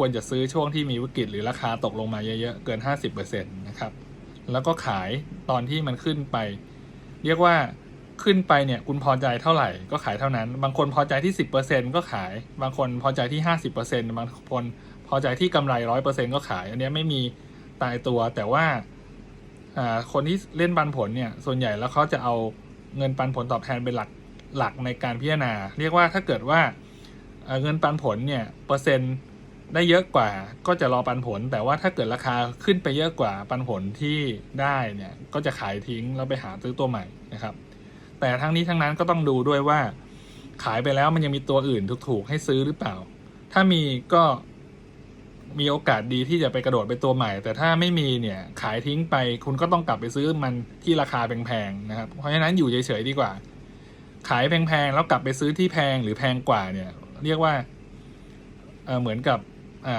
ควรจะซื้อช่วงที่มีวิกฤตหรือราคาตกลงมาเยอะๆ เกิน 50%นะครับ แล้วก็ขายตอนที่มันขึ้นไป เรียกว่าขึ้นไปเนี่ยคุณพอใจเท่าไหร่ก็ขายเท่านั้น บางคนพอใจที่ 10%ก็ขาย บางคนพอใจที่ 50%บางคนพอใจที่กำไร 100%ก็ขาย อันนี้ไม่มีตายตัวแต่ว่าคนที่เล่นปันผลเนี่ยส่วนใหญ่แล้วเขาจะเอาเงินปันผลตอบแทนเป็นหลักหลักในการพิจารณา เรียกว่าถ้าเกิดว่าเงินปันผลเนี่ยเปอร์เซ็นต์ ได้เยอะกว่าก็จะรอปันผล แต่ว่าถ้าเกิดราคาขึ้นไปเยอะกว่าปันผลที่ได้เนี่ยก็จะขายทิ้งแล้วไปหาซื้อตัวใหม่นะครับ แต่ทั้งนี้ทั้งนั้นก็ต้องดูด้วยว่า ขายไปแล้วมันยังมีตัวอื่นถูกๆให้ซื้อหรือเปล่า ถ้ามีก็มีโอกาสดีที่จะไปกระโดดไปตัวใหม่ แต่ถ้าไม่มีเนี่ยขายทิ้งไป คุณก็ต้องกลับไปซื้อมันที่ราคาแพงๆนะครับ เพราะฉะนั้นอยู่เฉยๆดีกว่า ขายแพงๆแล้วกลับไปซื้อที่แพงหรือแพงกว่าเนี่ย เรียกว่าเอ่อเหมือนกับ